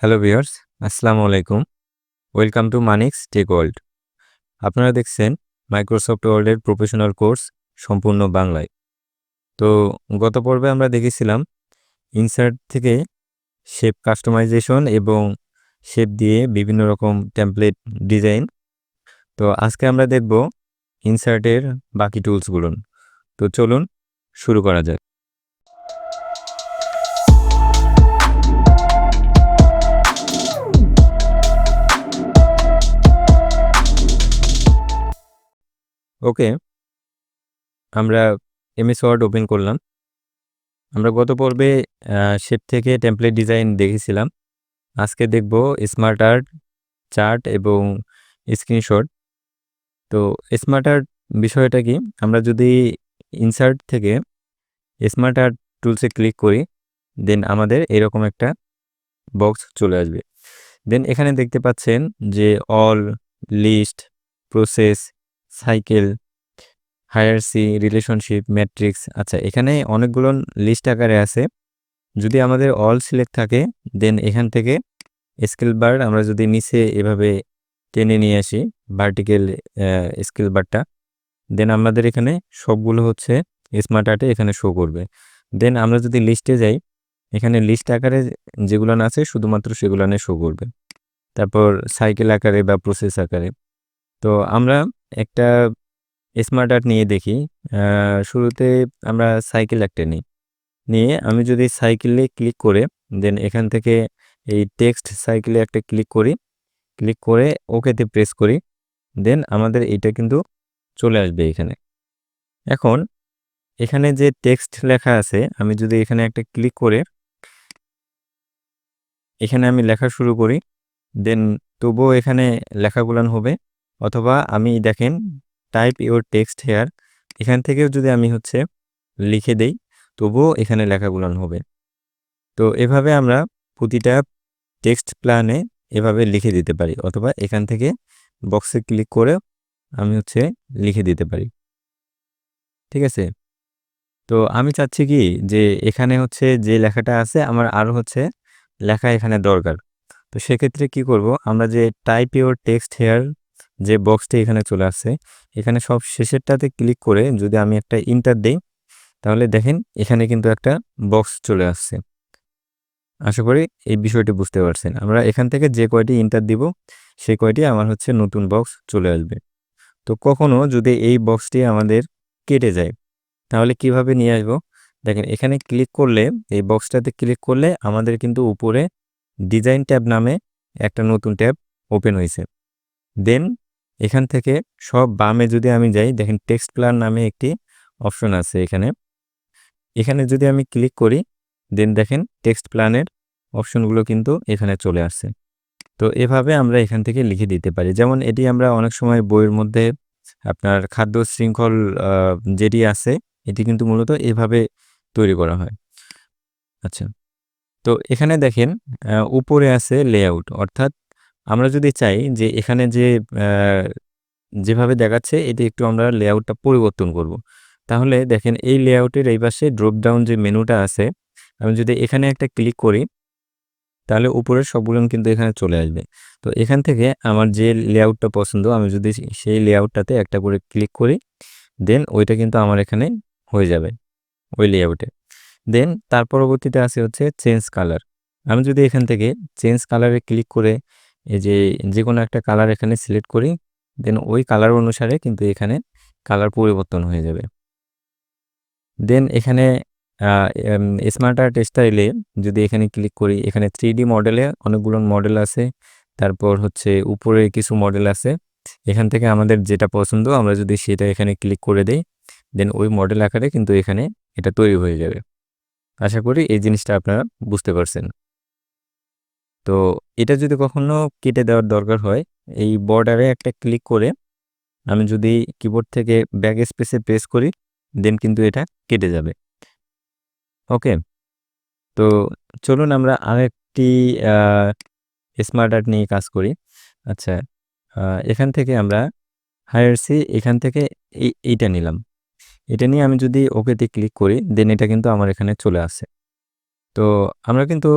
Hello viewers আসসালামু আলাইকুম welcome to Manix tech world আপনারা দেখছেন মাইক্রোসফট ওয়ার্ল্ডের প্রফেশনাল কোর্স সম্পূর্ণ বাংলায়। তো গত পর্বে আমরা দেখেছিলাম ইনসার্ট থেকে শেপ কাস্টমাইজেশন এবং শেপ দিয়ে বিভিন্ন রকম টেমপ্লেট ডিজাইন তো আজকে আমরা দেখব ইনসার্টের বাকি টুলসগুলো তো চলুন শুরু করা যাক। ওকে, আমরা এমএস ওয়ার্ড ওপেন করলাম। আমরা গত পর্বে শেপ থেকে টেমপ্লেট ডিজাইন দেখেছিলাম। আজকে দেখব স্মার্ট আর্ট চার্ট এবং স্ক্রিনশট তো স্মার্ট আর্ট বিষয়টা কি? আমরা যদি ইনসার্ট থেকে স্মার্ট আর্ট টুলসে ক্লিক করি দেন আমাদের এরকম একটা বক্স চলে আসবে। দেন এখানে দেখতে পাচ্ছেন যে all list process cycle hierarchy relationship, matrix. আচ্ছা এখানে অনেকগুলো লিস্ট আকারে আছে। যদি আমাদের অল সিলেক্ট থাকে, দেন এখান থেকে স্কেল বার আমরা যদি নিচে এভাবে টেনে নিয়ে আসি ভার্টিক্যাল স্কেল বারটা, দেন আমাদের এখানে সবগুলো হচ্ছে স্মার্ট আর্টে এখানে শো করবে। দেন আমরা যদি লিস্টে যাই, এখানে লিস্ট আকারে যেগুলো আছে, শুধুমাত্র সেগুলো শো করবে। তারপর সাইকেল আকারে বা প্রসেস আকারে। তো আমরা একটা স্মার্ট আর্ট নিয়ে দেখি। শুরুতে আমরা সাইকেল একটা নিই। নিয়ে আমি যদি সাইকেলে ক্লিক করে, দেন এখান থেকে এই টেক্সট সাইকেলে একটা ক্লিক করি। ক্লিক করে ওকেতে প্রেস করি। দেন আমাদের এটা কিন্তু চলে আসবে এখানে। এখন এখানে যে টেক্সট লেখা আছে, আমি যদি এখানে একটা ক্লিক করে, এখানে আমি লেখা শুরু করি। দেন তবুও এখানে লেখাগুলান হবে। অথবা আমি দেখেন টাইপ ইউর টেক্সট হেয়ার এখান থেকেও যদি আমি হচ্ছে লিখে দেই, তবুও এখানে লেখাগুলো হবে। তো এভাবে আমরা প্রতিটা টেক্সট প্ল্যানে এভাবে লিখে দিতে পারি, অথবা এখান থেকে বক্সে ক্লিক করে আমি হচ্ছে লিখে দিতে পারি। ঠিক আছে? তো আমি চাচ্ছি কি যে এখানে হচ্ছে যে লেখাটা আছে, আমার আরও হচ্ছে লেখা এখানে দরকার। তো সেক্ষেত্রে কি করব, আমরা যে টাইপ ইউর টেক্সট হেয়ার যে বক্সটি এখানে চলে আসছে, এখানে সব শেষেরটাতে ক্লিক করে যদি আমি একটা ইন্টার দিই, তাহলে দেখেন এখানে কিন্তু একটা বক্স চলে আসছে। আশা করি এই বিষয়টি বুঝতে পারছেন। আমরা এখান থেকে যে কয়টি ইন্টার দিব, সেই কয়টি আমার হচ্ছে নতুন বক্স চলে আসবে। তো কখনো যদি এই বক্সটি আমাদের কেটে যায়, তাহলে কীভাবে নিয়ে আসব? দেখেন এখানে ক্লিক করলে, এই বক্সটাতে ক্লিক করলে আমাদের কিন্তু উপরে ডিজাইন ট্যাব নামে একটা নতুন ট্যাব ওপেন হয়েছে। দেন এখান থেকে সব বামে যদি আমি যাই, দেখেন টেক্সট প্ল্যান নামে একটি অপশন আছে এখানে। এখানে যদি আমি ক্লিক করি দেন দেখেন টেক্সট প্ল্যানের অপশনগুলো কিন্তু এখানে চলে আসছে। তো এভাবে আমরা এখান থেকে লিখে দিতে পারি। যেমন এটি আমরা অনেক সময় বইয়ের মধ্যে আপনার খাদ্য শৃঙ্খল যেটি আছে, এটি কিন্তু মূলত এভাবে তৈরি করা হয়। আচ্ছা। তো এখানে দেখেন উপরে আছে লেআউট অর্থাৎ আমরা যদি চাই যে এখানে যে যেভাবে দেখাচ্ছে, এটি একটু আমরা লেআউটটা পরিবর্তন করব। তাহলে দেখেন, এই লেআউটের এই পাশে ড্রপ ডাউন যে মেনুটা আছে, আমি যদি এখানে একটা ক্লিক করি, তাহলে উপরের সবগুলো কিন্তু এখানে চলে আসবে। তো এখান থেকে আমার যে লেআউটটা পছন্দ, আমি যদি সেই লেআউটটাতে একটা করে ক্লিক করি দেন ওইটা কিন্তু আমার এখানে হয়ে যাবে, ওই লেআউটে দেন তার পরবর্তীতে আছে হচ্ছে চেঞ্জ কালার আমি যদি এখান থেকে চেঞ্জ কালারে ক্লিক করে এই যে যে কোনো একটা কালার এখানে সিলেক্ট করি দেন ওই কালার অনুসারে কিন্তু এখানে কালার পরিবর্তন হয়ে যাবে। দেন এখানে স্মার্ট আর্ট স্টাইলে যদি এখানে ক্লিক করি, এখানে থ্রি ডি মডেলে অনেকগুলো মডেল আছে, তারপর হচ্ছে উপরে কিছু মডেল আছে। এখান থেকে আমাদের যেটা পছন্দ, আমরা যদি সেটা এখানে ক্লিক করে দেই দেন ওই মডেল আকারে কিন্তু এখানে এটা তৈরি হয়ে যাবে। আশা করি এই জিনিসটা আপনারা বুঝতে পারছেন। তো এটা যদি কখনো কেটে দেওয়ার দরকার হয়, এই বর্ডারে একটা ক্লিক করে আমি যদি কিবোর্ড থেকে ব্যাক স্পেসে প্রেস করি দেন কিন্তু এটা কেটে যাবে। ওকে তো চলুন আমরা আরেকটি স্মার্ট আর্ট নিয়ে কাজ করি। আচ্ছা এখান থেকে আমরা হায়ারসি এখান থেকে এই, এইটা নিলাম। এটা নিয়ে আমি যদি ওকেতে ক্লিক করি দেন এটা কিন্তু আমার এখানে চলে আসে। তো আমরা কিন্তু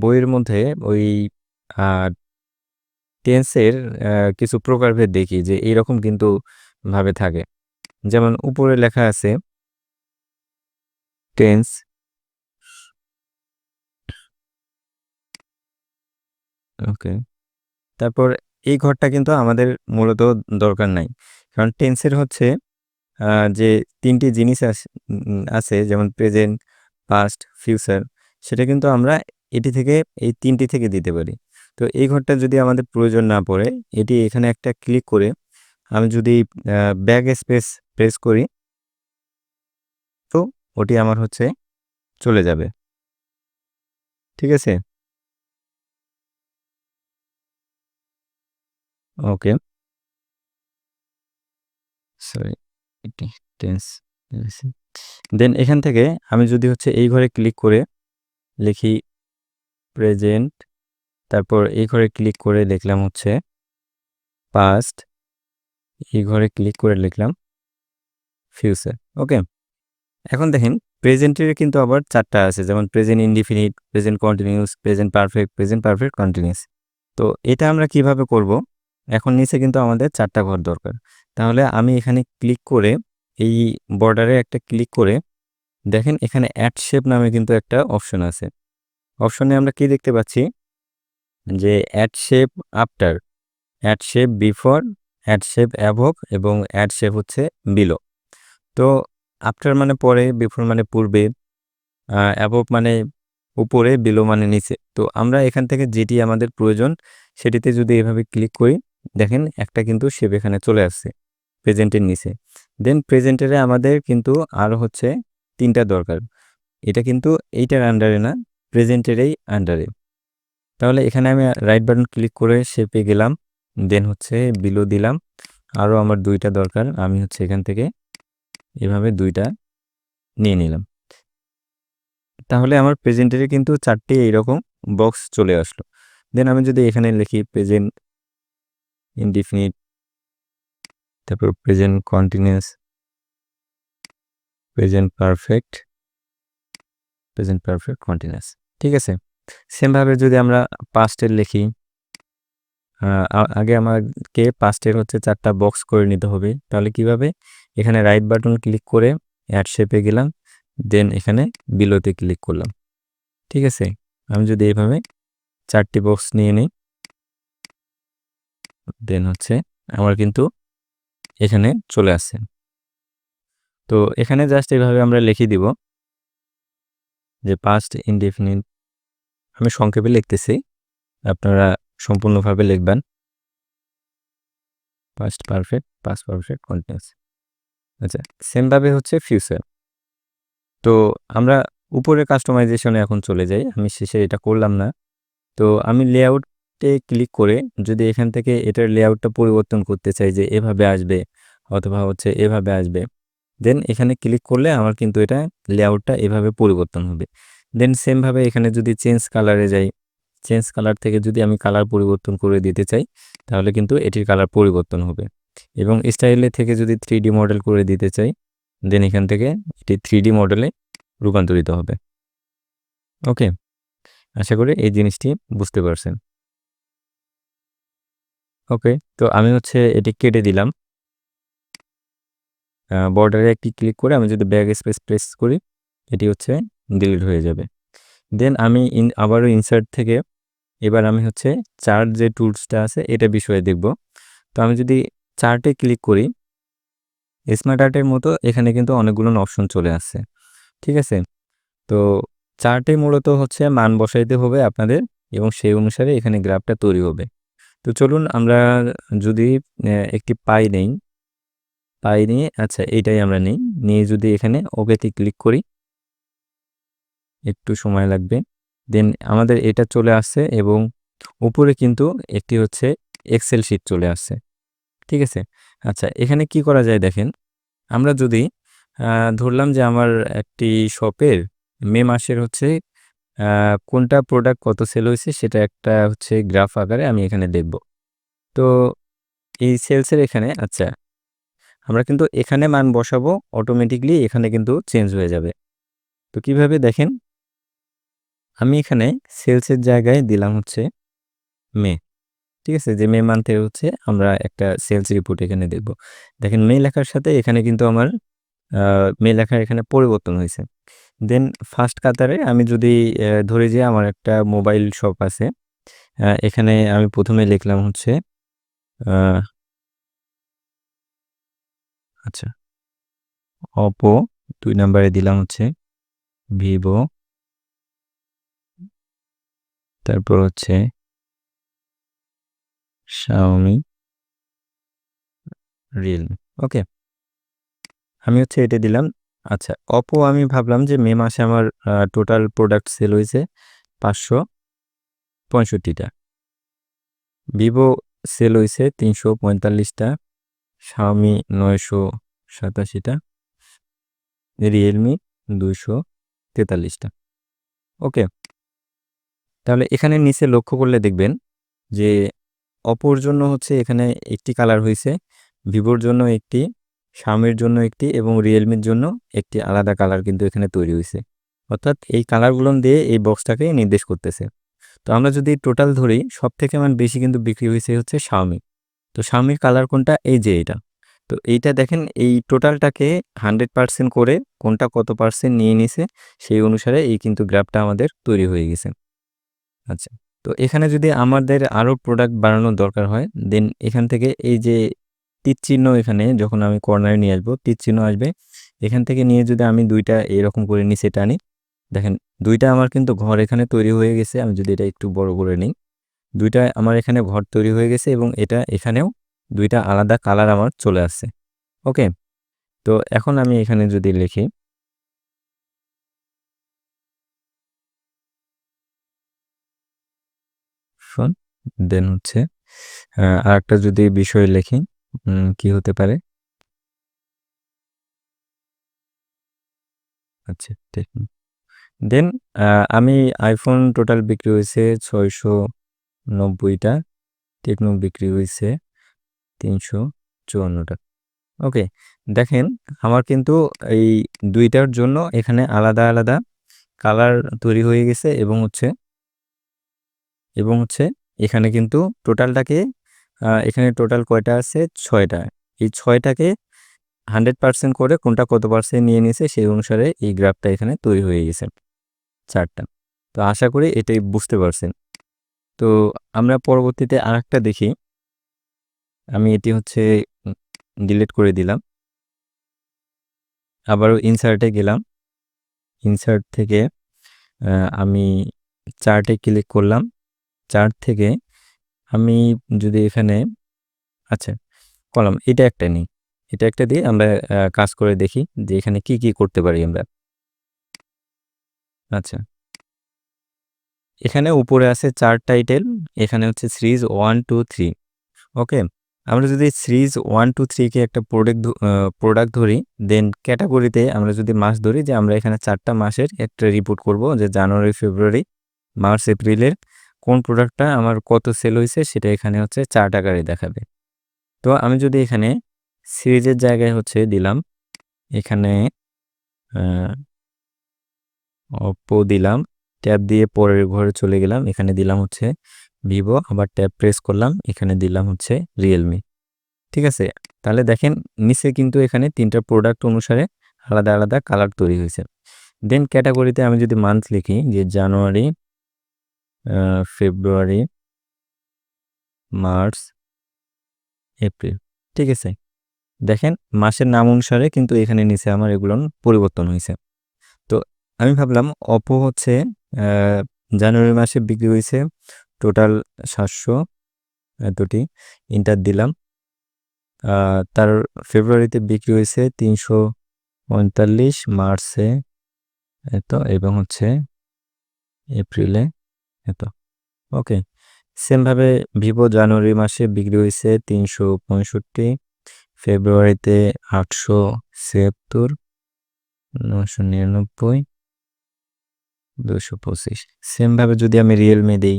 বইয়ের মধ্যে ওই টেন্সের কিছু প্রকারভেদ দেখি যে এইরকম কিন্তু ভাবে থাকে। যেমন উপরে লেখা আছে, টেন্স ওকে। তারপর এই ঘরটা কিন্তু আমাদের মূলত দরকার নাই। কারণ টেন্সের হচ্ছে যে তিনটি জিনিস আছে যেমন প্রেজেন্ট, পাস্ট, ফিউচার। সেটা কিন্তু আমরা এটি থেকে, এই তিনটি থেকে দিতে পারি। তো এই ঘরটা যদি আমাদের প্রয়োজন না পড়ে, এটি এখানে একটা ক্লিক করে আমি যদি ব্যাগ স্পেস প্রেস করি, তো ওটি আমার হচ্ছে চলে যাবে। ঠিক আছে? ওকে। সরি দেন এখান থেকে আমি যদি হচ্ছে এই ঘরে ক্লিক করে লিখি প্রেজেন্ট তারপর এই ঘরে ক্লিক করে দেখলাম হচ্ছে পাস্ট এই ঘরে ক্লিক করে লিখলাম ফিউচার ওকে এখন দেখেন প্রেজেন্টের কিন্তু আবার চারটা আছে, যেমন present indefinite present continuous present perfect present perfect continuous তো এটা আমরা কীভাবে করব? এখন নিচে কিন্তু আমাদের চারটা ঘর দরকার। তাহলে আমি এখানে ক্লিক করে এই বর্ডারে একটা ক্লিক করে দেখেন এখানে অ্যাড শেপ নামে কিন্তু একটা অপশন আছে। অপশনে আমরা কি দেখতে পাচ্ছি? যে add shape after add shape before add shape above এবং অ্যাড শেপ হচ্ছে বিলো তো আফটার মানে পরে বিফোর মানে পূর্বে অ্যাভব মানে উপরে বিলো মানে নিচে। তো আমরা এখান থেকে যেটি আমাদের প্রয়োজন, সেটিতে যদি এভাবে ক্লিক করি, দেখেন একটা কিন্তু শেপ এখানে চলে আসছে প্রেজেন্টের নিচে। দেন প্রেজেন্টারে আমাদের কিন্তু আরও হচ্ছে তিনটা দরকার। এটা কিন্তু এইটার আন্ডারে না প্রেজেন্টেরই আন্ডারে তাহলে এখানে আমি রাইট বাটন ক্লিক করে শেপে গেলাম দেন হচ্ছে বিলো দিলাম। আরও আমার দুইটা দরকার, আমি হচ্ছে এখান থেকে এভাবে দুইটা নিয়ে নিলাম। তাহলে আমার প্রেজেন্টারে কিন্তু চারটি এইরকম বক্স চলে আসলো। দেন আমি যদি এখানে লিখি প্রেজেন্ট ইনডিফিনিট তারপর present continuous present perfect present perfect continuous ঠিক আছে? সেমভাবে যদি আমরা পাস্টের লিখি আগে আমাকে পাস্টের হচ্ছে চারটা বক্স করে নিতে হবে। তাহলে কীভাবে? এখানে রাইট বাটন ক্লিক করে অ্যাড শেপে গেলাম দেন এখানে বিলোতে ক্লিক করলাম। ঠিক আছে? আমি যদি এইভাবে চারটি বক্স নিয়ে নিই দেন হচ্ছে আমার কিন্তু এখানে চলে আসছে। তো এখানে জাস্ট এভাবে আমরা লিখে দিব যে পাস্ট ইনডিফিনিট আমি সংক্ষেপে লিখতেছি, আপনারা সম্পূর্ণভাবে লিখবেন। Past perfect past perfect continuous আচ্ছা সেমভাবে হচ্ছে ফিউচার তো আমরা উপরে কাস্টমাইজেশনে এখন চলে যাই, আমি শেষে এটা করলাম না। তো আমি লেআউটে ক্লিক করে যদি এখান থেকে এটার লেআউটটা পরিবর্তন করতে চাই যে এভাবে আসবে অথবা হচ্ছে এভাবে আসবে দেন এখানে ক্লিক করলে আমার কিন্তু এটা লেআউটটা এভাবে পরিবর্তন হবে। দেন সেমভাবে এখানে যদি চেঞ্জ কালারে যাই চেঞ্জ কালার থেকে যদি আমি কালার পরিবর্তন করে দিতে চাই, তাহলে কিন্তু এটির কালার পরিবর্তন হবে। এবং স্টাইলে থেকে যদি থ্রি মডেল করে দিতে চাই দেন এখান থেকে এটি থ্রি মডেলে রূপান্তরিত হবে। ওকে আশা করি এই জিনিসটি বুঝতে পারছেন। ওকে তো আমি হচ্ছে এটি কেটে দিলাম। বর্ডারে একটি ক্লিক করে আমি যদি ব্যাগ স্পেস প্রেস করি, এটি হচ্ছে ডিলিট হয়ে যাবে। দেন আমি ইন আবারও ইনসার্ট থেকে এবার আমি হচ্ছে চার্ট যে টুলসটা আছে, এটা বিষয়ে দেখব। তো আমি যদি চার্টে ক্লিক করি স্মার্ট আর্টের মতো এখানে কিন্তু অনেকগুলো অপশন চলে আসছে। ঠিক আছে? তো চার্টে মূলত হচ্ছে মান বসাইতে হবে আপনাদের এবং সেই অনুসারে এখানে গ্রাফটা তৈরি হবে। তো চলুন আমরা যদি একটি পাই নেই পাই নিয়ে আচ্ছা এটাই আমরা নিই। নিয়ে যদি এখানে ওকেতে ক্লিক করি, একটু সময় লাগবে। দেন আমাদের এটা চলে আসছে এবং উপরে কিন্তু একটি হচ্ছে এক্সেল শিট চলে আসছে। ঠিক আছে? আচ্ছা এখানে কি করা যায় দেখেন? আমরা যদি ধরলাম যে আমার একটি শপের মে মাসের হচ্ছে কোনটা প্রোডাক্ট কত সেল হয়েছে সেটা একটা হচ্ছে গ্রাফ আকারে আমি এখানে দেখব। তো এই সেলসের এখানে আচ্ছা আমরা কিন্তু এখানে মান বসাবো অটোমেটিকলি এখানে কিন্তু চেঞ্জ হয়ে যাবে। তো কীভাবে দেখেন? আমি এখানে সেলসের জায়গায় দিলাম হচ্ছে মে। ঠিক আছে? যে মে মান্থের হচ্ছে আমরা একটা সেলস রিপোর্ট এখানে দেখব। দেখেন মে লেখার সাথে এখানে কিন্তু আমার মে লেখার এখানে পরিবর্তন হয়েছে। দেন ফার্স্ট কাতারে আমি যদি ধরে যে আমার একটা মোবাইল শপ আছে এখানে আমি প্রথমে লিখলাম হচ্ছে আচ্ছা। অপো, দুই নাম্বারে দিলাম হচ্ছে ভিভো। তারপর হচ্ছে শাওমি রিয়েলমি ওকে। আমি হচ্ছে এটা দিলাম। আচ্ছা অপো আমি ভাবলাম যে মে মাসে আমার টোটাল প্রোডাক্ট সেল হয়েছে পাঁচশো পঁয়ষট্টিটা। ভিভো সেল হয়েছে তিনশো পঁয়তাল্লিশটা। শাওমি নয়শো সাতাশিটা রিয়েলমি দুইশো তেতাল্লিশটা। ওকে, তাহলে এখানে নিচে লক্ষ্য করলে দেখবেন যে অপর জন্য হচ্ছে এখানে একটি কালার হয়েছে ভিভোর জন্য একটি শামির জন্য একটি এবং রিয়েলমির জন্য একটি আলাদা কালার কিন্তু এখানে তৈরি হয়েছে অর্থাৎ এই কালারগুলো দিয়ে এই বক্সটাকে নির্দেশ করতেছে। তো আমরা যদি টোটাল ধরি সব থেকে আমার বেশি কিন্তু বিক্রি হয়েছে হচ্ছে শাওমি তো শাওমির কালার কোনটা? এই যে এটা। তো এইটা দেখেন, এই টোটালটাকে হান্ড্রেড পার্সেন্ট করে কোনটা কত পার্সেন্ট নিয়ে নিছে, সেই অনুসারে এই কিন্তু গ্রাফটা আমাদের তৈরি হয়ে গেছে। আচ্ছা তো এখানে যদি আমাদের আরও প্রোডাক্ট বাড়ানোর দরকার হয় দেন এখান থেকে এই যে তীর চিহ্ন এখানে যখন আমি কর্নারে নিয়ে আসব, তীর চিহ্ন আসবে। এখান থেকে নিয়ে যদি আমি দুইটা এরকম করে নিচে টানি, দেখেন দুইটা আমার কিন্তু ঘর এখানে তৈরি হয়ে গেছে, আমি যদি এটা একটু বড় করে নিই। দুইটা আমার এখানে ঘর তৈরি হয়ে গেছে এবং এটা এখানেও দুইটা আলাদা কালার আমার চলে আসছে। ওকে? তো এখন আমি এখানে যদি লিখি। দেন হচ্ছে আর একটা যদি বিষয় লিখি কি হতে পারে? আচ্ছা দেন আমি আইফোন টোটাল বিক্রি হয়েছে ছয়শো নব্বইটা টেকনো বিক্রি হয়েছে তিনশো চুয়ান্নটা। ওকে, দেখেন আমার কিন্তু এই দুইটার জন্য এখানে আলাদা আলাদা কালার তৈরি হয়ে গেছে এবং হচ্ছে এবং হচ্ছে এখানে কিন্তু টোটালটাকে এখানে টোটাল কয়টা আছে? ছয়টা। এই ছয়টাকে হান্ড্রেড পার্সেন্ট করে কোনটা কত পার্সেন্ট নিয়ে নিয়েছে সেই অনুসারে এই গ্রাফটা এখানে তৈরি হয়ে গেছে চারটা। তো আশা করি এটাই বুঝতে পারছেন। তো আমরা পরবর্তীতে আর একটা দেখি। আমি এটি হচ্ছে ডিলিট করে দিলাম। আবারও ইনসার্টে গেলাম। ইনসার্ট থেকে আমি চার্টে ক্লিক করলাম। চার্ট থেকে আমি যদি এখানে আচ্ছা কলাম, এটা একটা নিই। এটা একটা দিয়ে আমরা কাজ করে দেখি যে এখানে কি কি করতে পারি আমরা। আচ্ছা। এখানে উপরে আছে চার টাইটেল, এখানে হচ্ছে series one, two, three. Okay? আমরা যদি সিরিজ ওয়ান, টু থ্রিকে একটা প্রোডাক্ট প্রোডাক্ট ধরি, দেন ক্যাটাগরিতে আমরা যদি মাস ধরি যে আমরা এখানে চারটা মাসের একটা রিপোর্ট করব যে জানুয়ারি, ফেব্রুয়ারি, মার্চ, এপ্রিলের কোন প্রোডাক্টটা আমার কত সেল হয়েছে সেটা এখানে হচ্ছে চার টাকারে দেখাবে। তো আমি যদি এখানে সিরিজের জায়গায় হচ্ছে দিলাম, এখানে অপো দিলাম ট্যাব দিয়ে পরের ঘরে চলে গেলাম। এখানে দিলাম হচ্ছে ভিভো, আবার ট্যাব প্রেস করলাম। এখানে দিলাম হচ্ছে রিয়েলমি ঠিক আছে? তাহলে দেখেন, নিচে কিন্তু এখানে তিনটা প্রোডাক্ট অনুসারে আলাদা আলাদা কালার তৈরি হয়েছে। দেন ক্যাটাগরিতে আমি যদি মান্থ লিখি, যে জানুয়ারি ফেব্রুয়ারি মার্চ এপ্রিল ঠিক আছে? দেখেন, মাসের নাম অনুসারে কিন্তু এখানে নিচে আমার এগুলো পরিবর্তন হয়েছে। আমি ভাবলাম অপো হচ্ছে জানুয়ারি মাসে বিক্রি হয়েছে টোটাল সাতশো এতটি ইন্টার দিলাম। তার ফেব্রুয়ারিতে বিক্রি হয়েছে তিনশো পঁয়তাল্লিশ মার্চে এত এবং হচ্ছে এপ্রিলে এত। ওকে সেমভাবে ভিভো জানুয়ারি মাসে বিক্রি হয়েছে তিনশো পঁয়ষট্টি ফেব্রুয়ারিতে আটশো ছিয়াত্তর, নশো নিরানব্বই দুশো পঁচিশ। সেমভাবে যদি আমি রিয়েলমি দিই,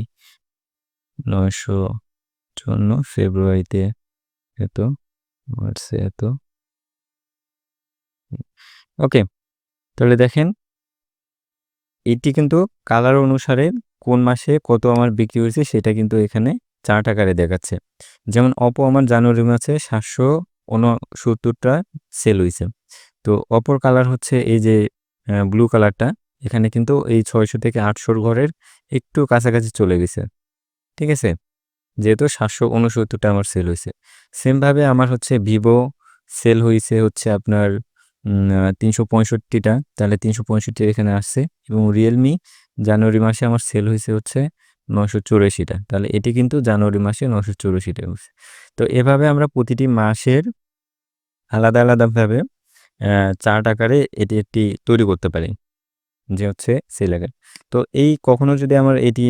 নয়শো চুয়ান্ন ফেব্রুয়ারিতে এত, মার্চে এত। ওকে তাহলে দেখেন, এটি কিন্তু কালার অনুসারে কোন মাসে কত আমার বিক্রি হয়েছে সেটা কিন্তু এখানে চার্ট আকারে দেখাচ্ছে। যেমন অপো আমার জানুয়ারি মাসে সাতশো উনসত্তরটা সেল হয়েছে। তো অপর কালার হচ্ছে এই যে ব্লু কালারটা এখানে কিন্তু এই ছয়শো থেকে আটশোর ঘরের একটু কাছাকাছি চলে গেছে। ঠিক আছে? যেহেতু সাতশো উনসত্তরটা আমার সেল হয়েছে। সেমভাবে আমার হচ্ছে ভিভো সেল হয়েছে হচ্ছে আপনার তিনশো পঁয়ষট্টিটা। তাহলে তিনশো পঁয়ষট্টি এখানে আসছে এবং রিয়েলমি জানুয়ারি মাসে আমার সেল হয়েছে হচ্ছে নশো চুরাশিটা। তাহলে এটি কিন্তু জানুয়ারি মাসে নশো চুরাশিটা হচ্ছে তো এভাবে আমরা প্রতিটি মাসের আলাদা আলাদাভাবে চার্ট আকারে এটি একটি তৈরি করতে পারি। যে হচ্ছে আকার তো এই কখনো যদি আমার এটি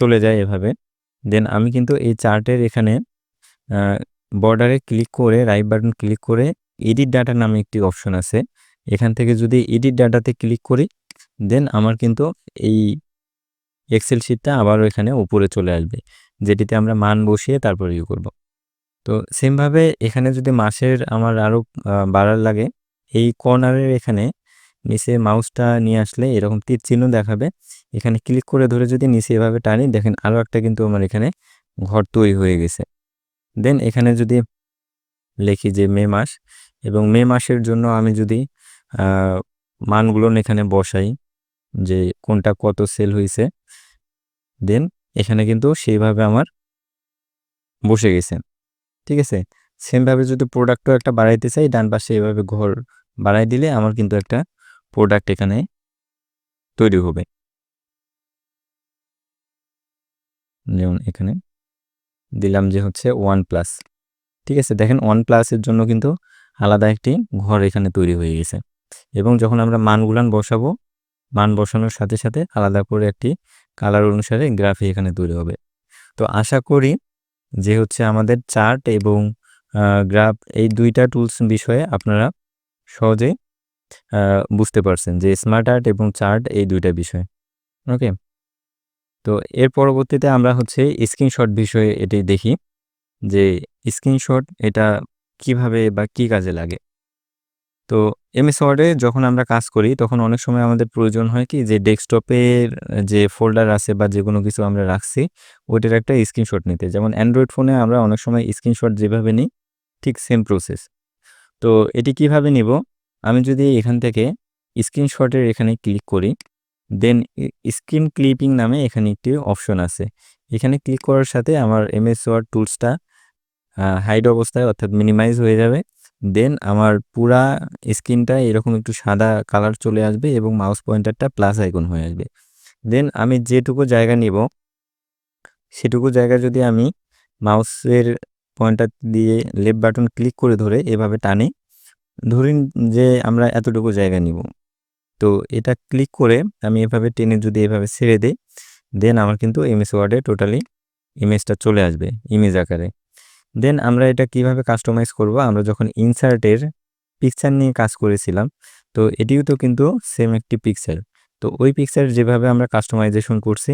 চলে যায় এভাবে দেন আমি কিন্তু এই চার্টের এখানে বর্ডারে ক্লিক করে রাইট বাটন ক্লিক করে এডিট ডাটা নামে একটি অপশন আছে। এখান থেকে যদি এডিট ডাটাতে ক্লিক করি দেন আমার কিন্তু এই এক্সেল শিটটা আবারও এখানে উপরে চলে আসবে, যেটিতে আমরা মান বসিয়ে তারপর ইউ করব। তো সেমভাবে এখানে যদি মাসের আমার আরও বাড়ার লাগে, এই কর্নারের এখানে নিচে মাউসটা নিয়ে আসলে এরকম তীর চিহ্ন দেখাবে। এখানে ক্লিক করে ধরে যদি নিচে এভাবে টানি, দেখেন আরও একটা কিন্তু আমার এখানে ঘর তৈরি হয়ে গেছে। দেন এখানে যদি লিখি যে মে মাস, এবং মে মাসের জন্য আমি যদি মানগুলো এখানে বসাই, যে কোনটা কত সেল হয়েছে দেন এখানে কিন্তু সেইভাবে আমার বসে গেছে। ঠিক আছে? সেমভাবে যদি প্রোডাক্টও একটা বাড়াইতে চাই, ডান পাশে এইভাবে ঘর বাড়াই দিলে আমার কিন্তু একটা প্রোডাক্ট এখানে তৈরি হবে। যেমন এখানে দিলাম যে হচ্ছে ওয়ান প্লাস ঠিক আছে, দেখেন ওয়ান প্লাসের জন্য কিন্তু আলাদা একটি ঘর এখানে তৈরি হয়ে গেছে। এবং যখন আমরা মানগুলান বসাবো, মান বসানোর সাথে সাথে আলাদা করে একটি কালার অনুসারে গ্রাফি এখানে তৈরি হবে। তো আশা করি যে হচ্ছে আমাদের চার্ট এবং গ্রাফ এই দুইটা টুলস বিষয়ে আপনারা সহজে বুঝতে পারছেন যে স্মার্ট আর্ট এবং চার্ট এই দুইটা বিষয় ওকে তো এর পরবর্তীতে আমরা হচ্ছে স্ক্রিনশট বিষয়ে এটি দেখি যে স্ক্রিনশট এটা কীভাবে বা কি কাজে লাগে। তো এমএস ওয়ার্ডে যখন আমরা কাজ করি, তখন অনেক সময় আমাদের প্রয়োজন হয় কি যে ডেস্কটপের যে ফোল্ডার আছে বা যে কোনো কিছু আমরা রাখছি, ওইটার একটা স্ক্রিনশট নিতে। যেমন অ্যান্ড্রয়েড ফোনে আমরা অনেক সময় স্ক্রিনশট যেভাবে নিই, ঠিক সেম প্রসেস তো এটি কীভাবে নিব? আমি যদি এখান থেকে স্ক্রিনশটের এখানে ক্লিক করি দেন স্ক্রিন ক্লিপিং নামে এখানে একটি অপশন আছে। এখানে ক্লিক করার সাথে আমার এমএস ওয়ার্ড টুলসটা হাইড অবস্থায় অর্থাৎ মিনিমাইজ হয়ে যাবে। দেন আমার পুরা স্ক্রিনটা এরকম একটু সাদা কালার চলে আসবে এবং মাউস পয়েন্টারটা প্লাস আইকন হয়ে আসবে। দেন আমি যেটুকু জায়গা নিব, সেটুকু জায়গা যদি আমি মাউসের পয়েন্টার দিয়ে লেফট বাটন ক্লিক করে ধরে এভাবে টানি ধরুন যে আমরা এতটুকু জায়গা নিব। তো এটা ক্লিক করে আমি এভাবে টেনে যদি এভাবে ছেড়ে দিই দেন আমার কিন্তু এমএস ওয়ার্ডে টোটালি ইমেজটা চলে আসবে ইমেজ আকারে। দেন আমরা এটা কীভাবে কাস্টমাইজ করব? আমরা যখন ইনসার্টের পিকচার নিয়ে কাজ করেছিলাম, তো এটিও তো কিন্তু সেম একটি পিকচার তো ওই পিকচার যেভাবে আমরা কাস্টমাইজেশন করছি,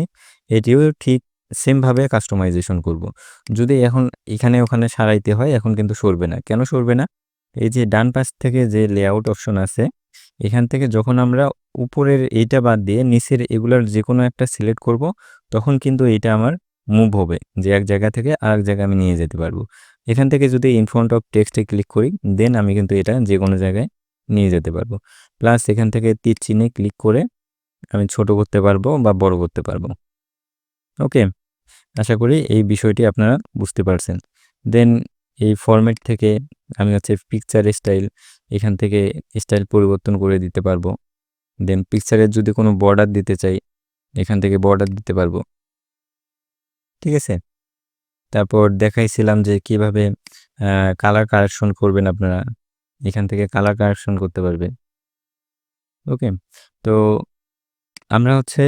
এটিও ঠিক সেমভাবে কাস্টমাইজেশন করব। যদি এখন এখানে ওখানে সারাইতে হয়, এখন কিন্তু সরবে না। কেন সরবে না? এই যে ডান পাশ থেকে যে লেআউট অপশন আছে, এখান থেকে যখন আমরা উপরের এইটা বাদ দিয়ে নিচের এগুলার যে কোনো একটা সিলেক্ট করব, তখন কিন্তু এইটা আমার মুভ হবে। যে এক জায়গা থেকে আরেক জায়গায় আমি নিয়ে যেতে পারব। এখান থেকে যদি ইনফ্রন্ট অফ টেক্সটে ক্লিক করি দেন আমি কিন্তু এটা যে কোনো জায়গায় নিয়ে যেতে পারব। প্লাস এখান থেকে তীর চিহ্নে ক্লিক করে আমি ছোট করতে পারব বা বড় করতে পারব। ওকে আশা করি এই বিষয়টি আপনারা বুঝতে পারছেন। দেন এই ফরম্যাট থেকে আমি হচ্ছে পিকচার স্টাইল এখান থেকে স্টাইল পরিবর্তন করে দিতে পারব। দেন পিকচারের যদি কোনো বর্ডার দিতে চাই, এখান থেকে বর্ডার দিতে পারব। ঠিক আছে? তারপর দেখাইছিলাম যে কীভাবে কালার কারেকশন করবেন আপনারা। এখান থেকে কালার কারেকশন করতে পারবেন। ওকে তো আমরা হচ্ছে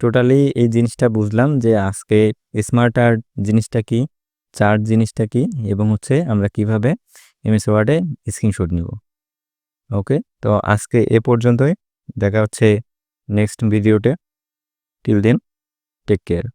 টোটালি এই জিনিসটা বুঝলাম যে আজকে স্মার্ট আর্ট জিনিসটা কি? চার্ট জিনিসটা কি এবং হচ্ছে আমরা কীভাবে এমএস ওয়ার্ডে স্ক্রিনশট নিব। ওকে, তো আজকে এ পর্যন্তই। দেখা হচ্ছে নেক্সট ভিডিওতে। Till then, take care.